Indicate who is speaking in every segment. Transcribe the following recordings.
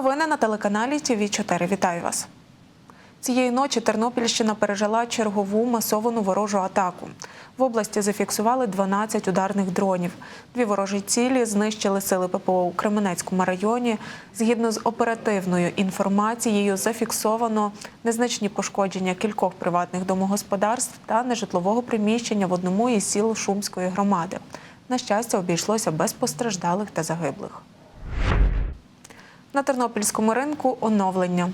Speaker 1: Новини на телеканалі ТВ 4 Вітаю вас. Цієї ночі Тернопільщина пережила чергову масовану ворожу атаку. В області зафіксували 12 ударних дронів. Дві ворожі цілі знищили сили ППО у Кременецькому районі. Згідно з оперативною інформацією, зафіксовано незначні пошкодження кількох приватних домогосподарств та нежитлового приміщення в одному із сіл Шумської громади. На щастя, обійшлося без постраждалих та загиблих. На тернопільському ринку оновлення.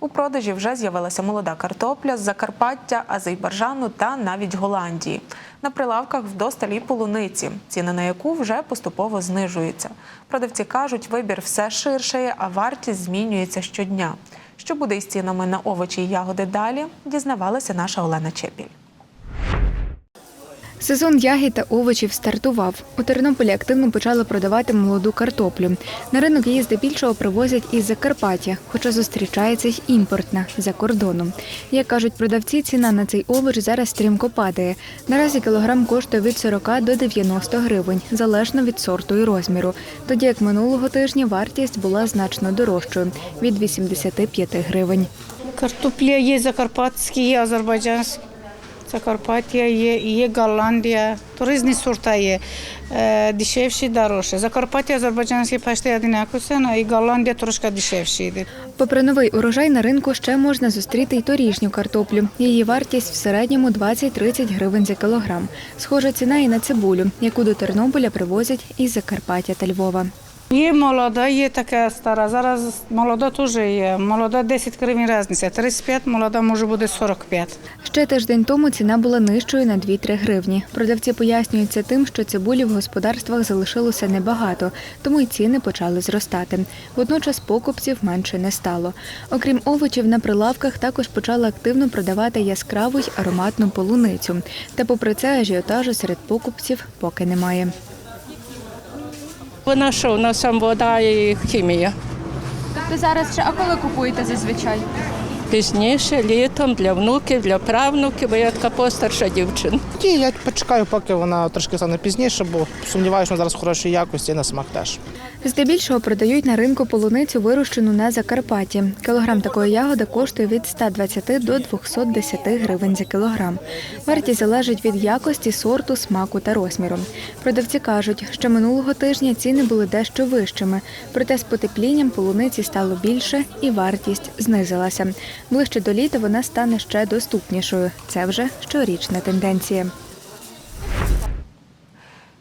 Speaker 1: У продажі вже з'явилася молода картопля з Закарпаття, Азербайджану та навіть Голландії. На прилавках вдосталі полуниці, ціни на яку вже поступово знижуються. Продавці кажуть, вибір все ширшає, а вартість змінюється щодня. Що буде із цінами на овочі і ягоди далі, дізнавалася наша Олена Чепіль.
Speaker 2: Сезон ягід та овочів стартував. У Тернополі активно почали продавати молоду картоплю. На ринок її здебільшого привозять із Закарпаття, хоча зустрічається й імпортна за кордоном. Як кажуть продавці, ціна на цей овоч зараз стрімко падає. Наразі кілограм коштує від 40 до 90 гривень, залежно від сорту і розміру. Тоді як минулого тижня вартість була значно дорожчою від 85 гривень.
Speaker 3: Картопля є закарпатські, є азербайджанські. Закарпаття є, є Голландія, то різні сорта є. Е, дешевші, дорожчі. Закарпаття, азербайджанські почти одинаково ціна, і Голландія трошки дешевші йде.
Speaker 2: Попри новий урожай на ринку ще можна зустріти й торішню картоплю. Її вартість в середньому 20-30 гривень за кілограм. Схожа ціна і на цибулю, яку до Тернополя привозять із Закарпаття та Львова.
Speaker 3: Є молода, є така стара. Зараз молода теж є. Молода 10 гривень різниця. 35, молода може бути 45.
Speaker 2: Ще тиждень тому ціна була нижчою на 2-3 гривні. Продавці пояснюють це тим, що цибулі в господарствах залишилося небагато, тому й ціни почали зростати. Водночас покупців менше не стало. Окрім овочів, на прилавках також почали активно продавати яскраву й ароматну полуницю. Та попри це ажіотажу серед покупців поки немає.
Speaker 4: Вона що, у нас там вода і хімія.
Speaker 2: Тобто зараз ще а коли купуєте зазвичай?
Speaker 4: Пізніше, літом, для внуків, для правнуків, бо я така постарша дівчина.
Speaker 5: Ті, я почекаю, поки вона трошки стане пізніше, бо сумніваюся, що вона зараз хорошої якості і на смак теж.
Speaker 2: Здебільшого продають на ринку полуницю, вирощену на Закарпатті. Кілограм такої ягоди коштує від 120 до 210 гривень за кілограм. Вартість залежить від якості, сорту, смаку та розміру. Продавці кажуть, що минулого тижня ціни були дещо вищими, проте з потеплінням полуниці стало більше і вартість знизилася. Ближче до літа вона стане ще доступнішою. Це вже щорічна тенденція.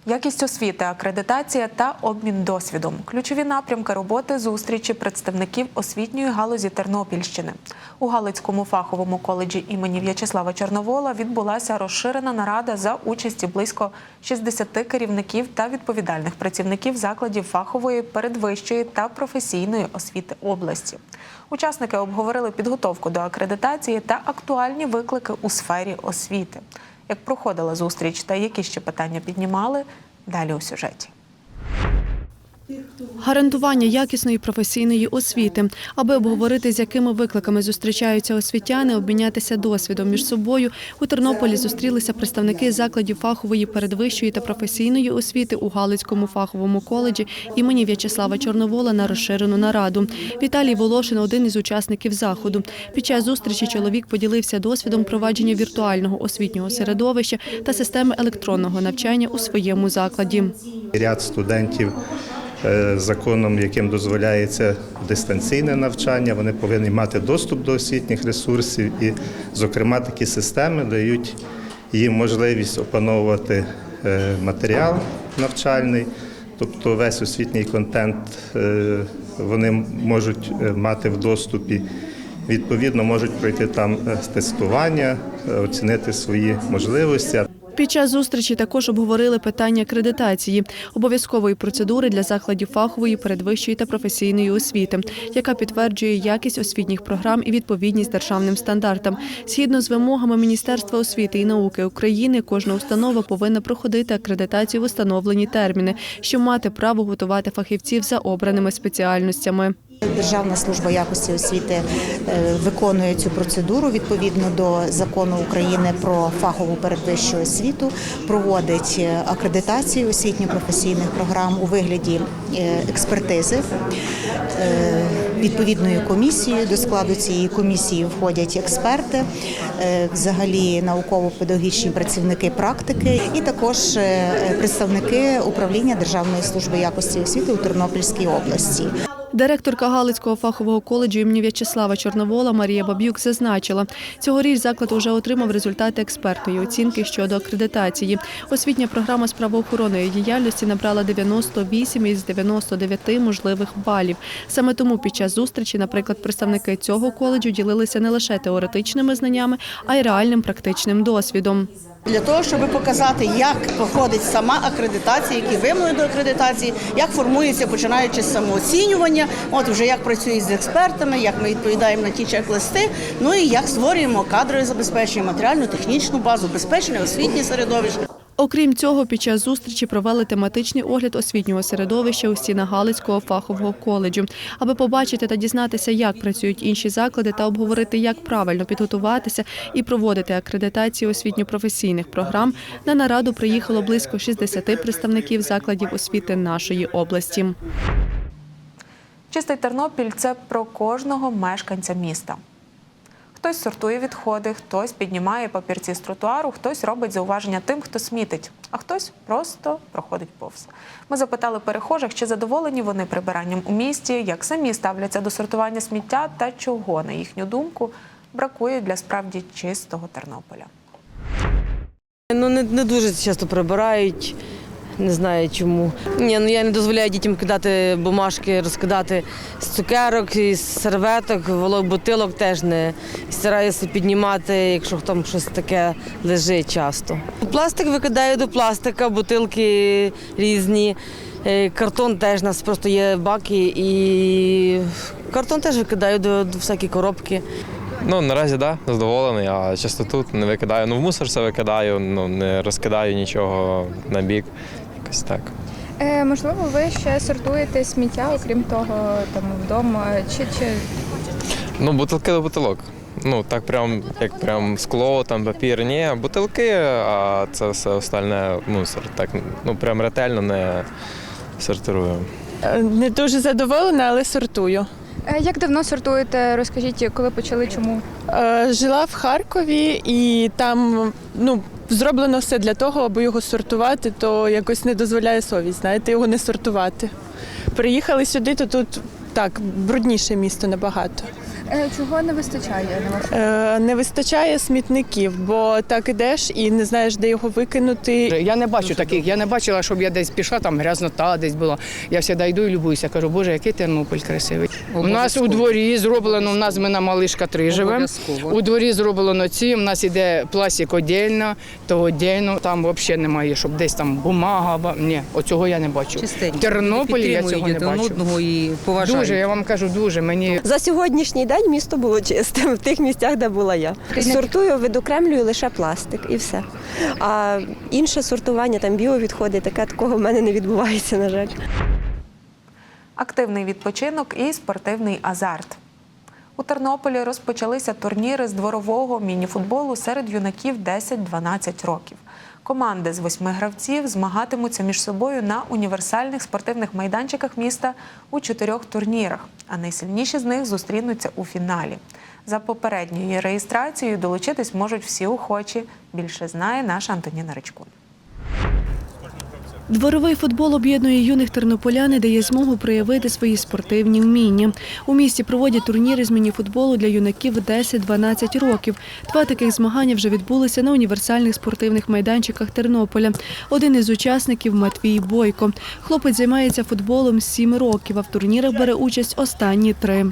Speaker 1: Якість освіти, акредитація та обмін досвідом ключові напрямки роботи зустрічі представників освітньої галузі Тернопільщини. У Галицькому фаховому коледжі імені В'ячеслава Чорновола відбулася розширена нарада за участі близько 60 керівників та відповідальних працівників закладів фахової, передвищої та професійної освіти області. Учасники обговорили підготовку до акредитації та актуальні виклики у сфері освіти. Як проходила зустріч та які ще питання піднімали, далі у сюжеті.
Speaker 6: Гарантування якісної професійної освіти, аби обговорити, з якими викликами зустрічаються освітяни, обмінятися досвідом між собою. У Тернополі зустрілися представники закладів фахової передвищої та професійної освіти у Галицькому фаховому коледжі імені В'ячеслава Чорновола на розширену нараду. Віталій Волошин один із учасників заходу. Під час зустрічі чоловік поділився досвідом провадження віртуального освітнього середовища та системи електронного навчання у своєму закладі.
Speaker 7: Ряд студентів законом, яким дозволяється дистанційне навчання, вони повинні мати доступ до освітніх ресурсів, і, зокрема, такі системи дають їм можливість опановувати е, матеріал навчальний, тобто весь освітній контент е, вони можуть е, мати в доступі. Відповідно, можуть пройти там е, тестування, е, оцінити свої можливості.
Speaker 6: Під час зустрічі також обговорили питання акредитації, обов'язкової процедури для закладів фахової, передвищої та професійної освіти, яка підтверджує якість освітніх програм і відповідність державним стандартам. Згідно з вимогами Міністерства освіти і науки України, кожна установа повинна проходити акредитацію в установлені терміни, щоб мати право готувати фахівців за обраними спеціальностями.
Speaker 8: Державна служба якості освіти е, виконує цю процедуру відповідно до закону України про фахову передвищу освіту, проводить е, акредитацію освітньо-професійних програм у вигляді е, експертизи відповідною комісією. До складу цієї комісії входять експерти, взагалі науково-педагогічні працівники практики і також представники управління Державної служби якості освіти у Тернопільській області.
Speaker 6: Директорка Галицького фахового коледжу імені В'ячеслава Чорновола Марія Бабюк зазначила, цьогоріч заклад уже отримав результати експертної оцінки щодо акредитації. Освітня програма з правоохоронної діяльності набрала 98 із 99 можливих балів. Саме тому під час зустрічі, наприклад, представники цього коледжу ділилися не лише теоретичними знаннями, а й реальним практичним досвідом.
Speaker 9: Для того, щоб показати, як проходить сама акредитація, які вимоги до акредитації, як формується починаючи з самооцінювання, от вже як працює з експертами, як ми відповідаємо на ті чек-листи, ну і як створюємо кадрове забезпечення, матеріальну технічну базу, безпечне освітнє середовище.
Speaker 6: Окрім цього, під час зустрічі провели тематичний огляд освітнього середовища у стінах Галицького фахового коледжу, аби побачити та дізнатися, як працюють інші заклади, та обговорити, як правильно підготуватися і проводити акредитацію освітньо-професійних програм. На нараду приїхало близько 60 представників закладів освіти нашої області.
Speaker 1: Чистий Тернопіль це про кожного мешканця міста. Хтось сортує відходи, хтось піднімає папірці з тротуару, хтось робить зауваження тим, хто смітить, а хтось просто проходить повз. Ми запитали перехожих, чи задоволені вони прибиранням у місті, як самі ставляться до сортування сміття та чого, на їхню думку, бракує для справді чистого Тернополя.
Speaker 10: Ну не, не дуже часто прибирають. Не знаю чому. Ні, ну я не дозволяю дітям кидати бумажки, розкидати з цукерок, із серветок, волок бутилок теж не стараюся піднімати, якщо там щось таке лежить часто. Пластик викидаю до пластика, бутилки різні. Е, Картон теж у нас просто є баки і картон теж викидаю до, до всякі коробки.
Speaker 11: Ну, наразі так, да, задоволений, а частоту не викидаю. Ну, в мусор все викидаю, ну, не розкидаю нічого на бік. Якось так.
Speaker 2: Е, можливо, ви ще сортуєте сміття, окрім того, там вдома чи чи
Speaker 11: Ну, бутилки до бутилок. Ну, так прям, як прям скло, там папір, ні, бутилки, а це все остальне мусор. Так, ну, прям ретельно не сортирую.
Speaker 12: Не дуже задоволена, але сортую.
Speaker 2: Е, як давно сортуєте? Розкажіть, коли почали, чому?
Speaker 12: Е, Жила в Харкові і там ну, зроблено все для того, аби його сортувати, то якось не дозволяє совість, знаєте, його не сортувати. Приїхали сюди, то тут так, брудніше місто набагато.
Speaker 2: Е, чого не вистачає на вашу?
Speaker 12: Е, Не вистачає смітників, бо так ідеш і не знаєш, де його викинути.
Speaker 13: Я не бачу таких. Я не бачила, щоб я десь пішла, там грязнота десь була. Я завжди йду і любуюся. Кажу, боже, який Тернопіль красивий. У нас у дворі зроблено, у нас ми на малишка три живемо. У дворі зроблено ці. У нас іде пластик одільно, то одільно. Там взагалі немає, щоб десь там бумага. Ні, оцього я не бачу. В Тернополі я цього не бачу.
Speaker 10: і
Speaker 13: Дуже, я вам кажу, дуже. Мені
Speaker 10: За сьогоднішній день місто було чистим в тих місцях, де була я. Сортую, відокремлюю лише пластик і все. А інше сортування, там біовідходи, таке такого в мене не відбувається, на жаль.
Speaker 1: Активний відпочинок і спортивний азарт. У Тернополі розпочалися турніри з дворового мініфутболу серед юнаків 10-12 років. Команди з восьми гравців змагатимуться між собою на універсальних спортивних майданчиках міста у чотирьох турнірах, а найсильніші з них зустрінуться у фіналі. За попередньою реєстрацією долучитись можуть всі охочі. Більше знає наша Антоніна Ричкун.
Speaker 6: Дворовий футбол об'єднує юних тернополян і дає змогу проявити свої спортивні вміння. У місті проводять турніри з мініфутболу для юнаків 10-12 років. Два таких змагання вже відбулися на універсальних спортивних майданчиках Тернополя. Один із учасників Матвій Бойко. Хлопець займається футболом з 7 років, а в турнірах бере участь останні три.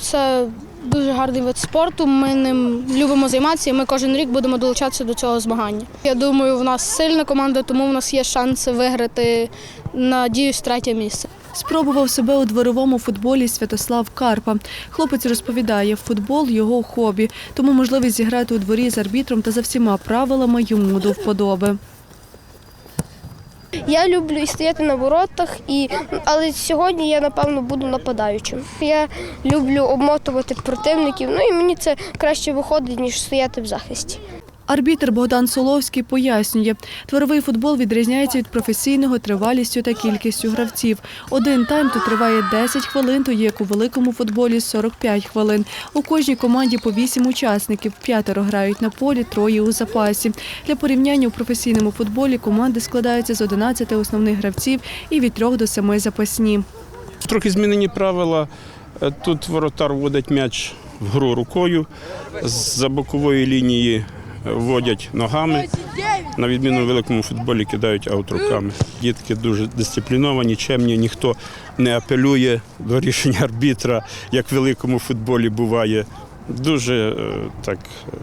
Speaker 14: Це дуже гарний вид спорту. Ми ним любимо займатися, і ми кожен рік будемо долучатися до цього змагання. Я думаю, в нас сильна команда, тому в нас є шанси виграти, надіюсь, третє місце.
Speaker 6: Спробував себе у дворовому футболі Святослав Карпа. Хлопець розповідає, футбол його хобі, тому можливість зіграти у дворі з арбітром та за всіма правилами йому до вподоби.
Speaker 14: Я люблю і стояти на воротах, і... але сьогодні я, напевно, буду нападаючим. Я люблю обмотувати противників, ну і мені це краще виходить, ніж стояти в захисті.
Speaker 6: Арбітр Богдан Соловський пояснює, творовий футбол відрізняється від професійного тривалістю та кількістю гравців. Один тайм тут триває 10 хвилин, тоді як у великому футболі 45 хвилин. У кожній команді по 8 учасників, п'ятеро грають на полі, троє у запасі. Для порівняння у професійному футболі команди складаються з 11 основних гравців і від 3 до 7 запасні.
Speaker 15: Трохи змінені правила. Е, Тут воротар вводить м'яч в гру рукою, з-за бокової лінії вводять ногами. На відміну великому футболі кидають аут руками. Дітки дуже дисципліновані, чемні, ніхто не апелює до рішення арбітра, як в великому футболі буває. Дуже е, так е,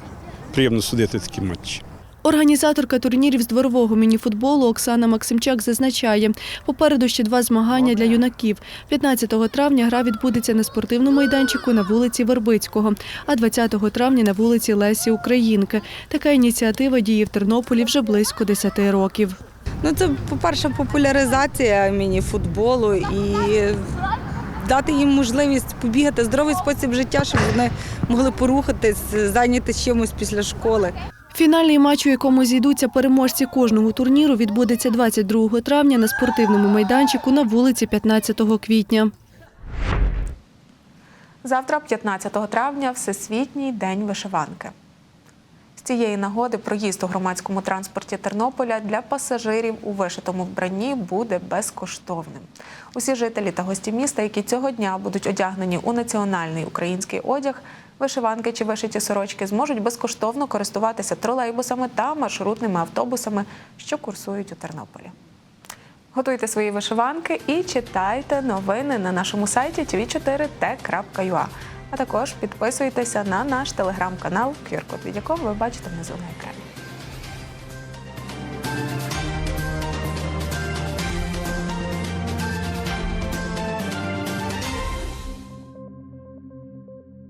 Speaker 15: приємно судити такі матчі.
Speaker 6: Організаторка турнірів з дворового мініфутболу Оксана Максимчак зазначає, попереду ще два змагання для юнаків. 15 травня гра відбудеться на спортивному майданчику на вулиці Вербицького, а 20 травня на вулиці Лесі Українки. Така ініціатива діє в Тернополі вже близько 10 років.
Speaker 16: Ну, це, по-перше, популяризація міні-футболу і дати їм можливість побігати здоровий спосіб життя, щоб вони могли порухатись, зайнятися чимось після школи.
Speaker 6: Фінальний матч, у якому зійдуться переможці кожного турніру, відбудеться 22 травня на спортивному майданчику на вулиці 15 квітня.
Speaker 1: Завтра, 15 травня, Всесвітній день вишиванки. Цієї нагоди проїзд у громадському транспорті Тернополя для пасажирів у вишитому вбранні буде безкоштовним. Усі жителі та гості міста, які цього дня будуть одягнені у національний український одяг, вишиванки чи вишиті сорочки, зможуть безкоштовно користуватися тролейбусами та маршрутними автобусами, що курсують у Тернополі. Готуйте свої вишиванки і читайте новини на нашому сайті tv4t.ua. А також підписуйтеся на наш телеграм-канал, QR-код від якого ви бачите внизу на екрані.